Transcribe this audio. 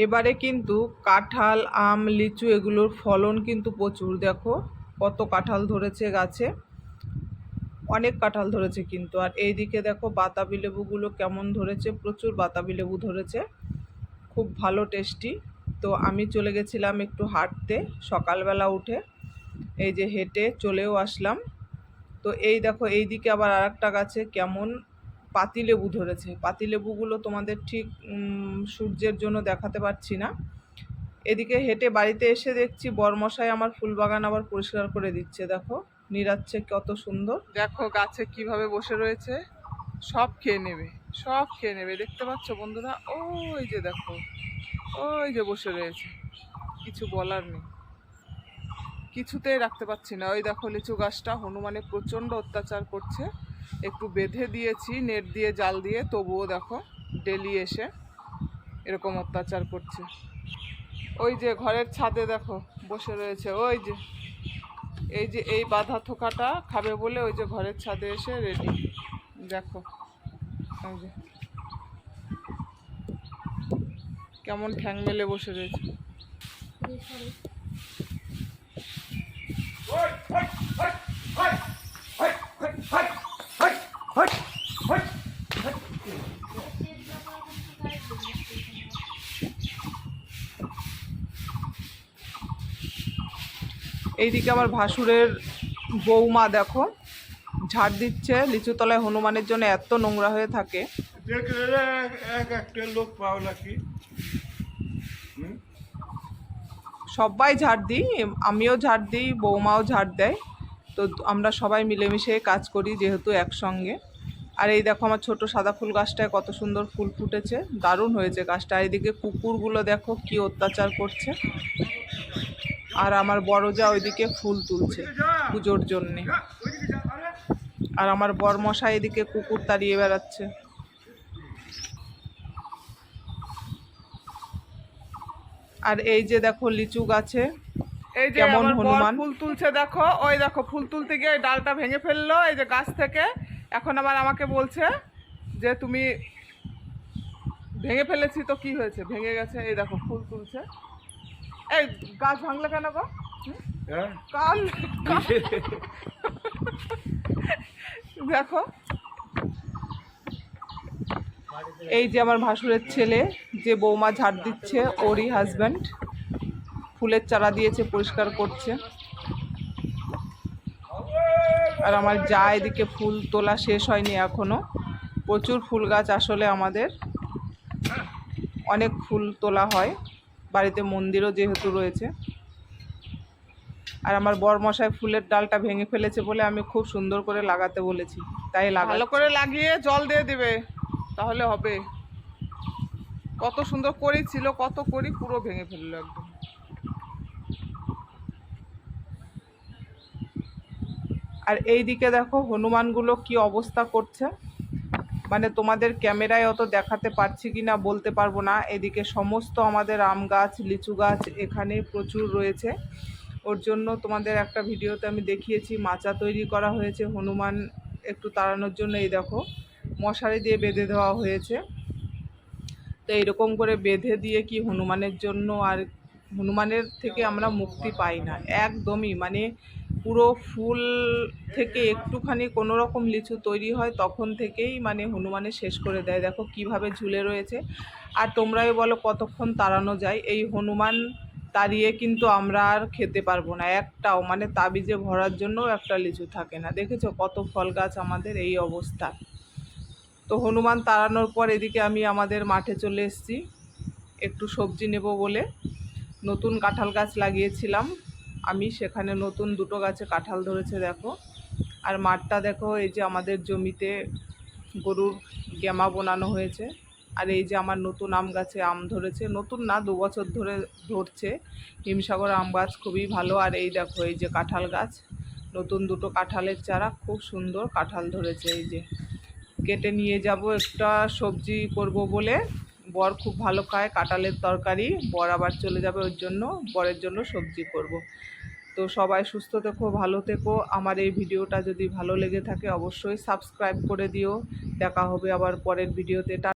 এবারে কিন্তু কাঁঠাল, আম, লিচু এগুলোর ফলন কিন্তু প্রচুর। দেখো কত কাঁঠাল ধরেছে গাছে। অনেক কাঁঠাল ধরেছে কিন্তু। আর এই দিকে দেখো বাতাবি লেবুগুলো কেমন ধরেছে, প্রচুর বাতাবি লেবু ধরেছে। খুব ভালো টেস্টি তো আমি চলে গেছিলাম একটু হাঁটতে সকালবেলা উঠে। এই যে হেঁটে চলেও আসলাম। তো এই দেখো এই দিকে আবার আর একটা গাছে কেমন পাতিলেবু ধরেছে। পাতিলেবুগুলো তোমাদের ঠিক সূর্যের জন্য দেখাতে পারছি না। এদিকে হেঁটে বাড়িতে এসে দেখছি বরমশাই আমার ফুল বাগান আবার পরিষ্কার করে দিচ্ছে, দেখো। নিরাচ্ছে কত সুন্দর। দেখো, গাছে কীভাবে বসে রয়েছে। সব খেয়ে নেবে, সব খেয়ে নেবে। দেখতে পাচ্ছ বন্ধুরা? ওই যে দেখো, ওই যে বসে রয়েছে। কিছু বলার নেই। কিছুতেই রাখতে পারছি না। ওই দেখো, লিচু গাছটা হনুমানে প্রচণ্ড অত্যাচার করছে। একটু বেঁধে দিয়েছি নেট দিয়ে জাল দিয়ে। তবুও দেখো ডেলি এসে এরকম অত্যাচার করছে। ওই যে ঘরের ছাদে দেখো বসে রয়েছে। ওই যে এই যে এই বাধা থোকাটা খাবে বলে ওই যে ঘরের ছাদে এসে রেডি দেখো ওই যে। কেমন ঠ্যাং মেলে বসে রয়েছে। এইদিকে আমার ভাসুরের বৌমা দেখো ঝাড় দিচ্ছে লিচু তলায় হনুমানের জন্য এত নোংরা হয়ে থাকে। দেখলে এক এক একটা লোক পাও নাকি? হুম? সবাই ঝাড় দিই আমিও ঝাড় দিই বৌমাও ঝাড় দেয়। তো আমরা সবাই মিলেমিশে কাজ করি যেহেতু একসঙ্গে। আর এই দেখো আমার ছোট সাদা ফুল গাছটায় কত সুন্দর ফুল ফুটেছে, দারুণ হয়েছে গাছটা। এদিকে কুকুরগুলো দেখো কি অত্যাচার করছে। আর আমার বড় যা ওইদিকে ফুল তুলছে পুজোর জন্যে। আরে। আমার বরমশাই এদিকে কুকুর তাড়িয়ে বেড়াচ্ছে। আর এই যে দেখো লিচু গাছে এই যে কেমন আমার হনুমান? ফুল তুলছে দেখো ওই দেখো ফুল তুলতে গিয়ে ওই ডালটা ভেঙে ফেলল এই যে গাছ থেকে এখন আবার আমাকে বলছে যে তুমি ভেঙে ফেলেছি তো কি হয়েছে ভেঙে গেছে এই দেখো ফুল তুলছে এই গাছ ভাঙলে কেন গো? হ্যাঁ? কান- দেখো এই যে আমার ভাসুরের ছেলে যে বৌমা ঝাড় দিচ্ছে ওরই হাজব্যান্ড ফুলের চারা দিয়েছে, পরিষ্কার করছে। আর আমার যা এদিকে ফুল তোলা শেষ হয়নি এখনও। প্রচুর ফুল গাছ আসলে আমাদের। অনেক ফুল তোলা হয়। বাড়িতে মন্দিরও যেহেতু রয়েছে। আর আমার বরমশাই ফুলের ডালটা ভেঙে ফেলেছে বলে আমি খুব সুন্দর করে লাগাতে বলেছি। তাই ভালো করে লাগিয়ে জল দিয়ে দিবে। তাহলে হবে। কত সুন্দর করি ছিল, কত করি পুরো ভেঙে ফেলল একদম। আর এই দিকে দেখো হনুমানগুলো কি অবস্থা করছে। মানে তোমাদের ক্যামেরায় অত দেখাতে পারছি কি না বলতে পারব না। এদিকে সমস্ত আমাদের আম গাছ, লিচু গাছ এখানে প্রচুর রয়েছে। ওর জন্য তোমাদের একটা ভিডিওতে আমি দেখিয়েছি, মাচা তৈরি করা হয়েছে, হনুমান একটু তাড়ানোর জন্য এই দেখো, মশারি দিয়ে বেঁধে দেওয়া হয়েছে। তো এইরকম করে বেঁধে দিয়ে কি হনুমানের জন্য আর হনুমানের থেকে আমরা মুক্তি পাই না। একদমই মানে পুরো ফুল থেকে একটুখানি কোনো রকম লিচু তৈরি হয়, তখন থেকেই মানে হনুমানে শেষ করে দেয়। দেখো কীভাবে ঝুলে রয়েছে। আর তোমরাই বলো কতক্ষণ তাড়ানো যায়। এই হনুমান তাড়িয়ে কিন্তু আমরা আর খেতে পারব না। একটাও মানে তাবিজে ভরার জন্যও একটা লিচু থাকে না। দেখেছ কত ফল গাছ আমাদের এই অবস্থা। তো হনুমান তাড়ানোর পর এদিকে আমি আমাদের মাঠে চলে এসেছি। একটু সবজি নেব বলে। নতুন কাঁঠাল গাছ লাগিয়েছিলাম। আমি সেখানে নতুন দুটো গাছে কাঁঠাল ধরেছে, দেখো। আর মাঠটা দেখো, এই যে আমাদের জমিতে গরুর গেমা বোনানো হয়েছে। আর এই যে আমার নতুন আম গাছে আম ধরেছে, নতুন না, দু বছর ধরে ধরছে। হিমসাগর আম গাছ খুবই ভালো। আর এই দেখো, এই যে কাঁঠাল গাছ, নতুন দুটো কাঁঠালের চারা, খুব সুন্দর কাঁঠাল ধরেছে এই যে। কেটে নিয়ে যাব, একটা সবজি করব বলে বর খুব ভালো খায়, কাঁঠালের তরকারি, বর আবার চলে যাবে ওর জন্য, বরের জন্য সবজি করব। তো সবাই সুস্থ থেকো, ভালো থেকো। আমার এই ভিডিওটা যদি ভালো লেগে থাকে, অবশ্যই সাবস্ক্রাইব করে দিও। দেখা হবে আবার পরের ভিডিওতে।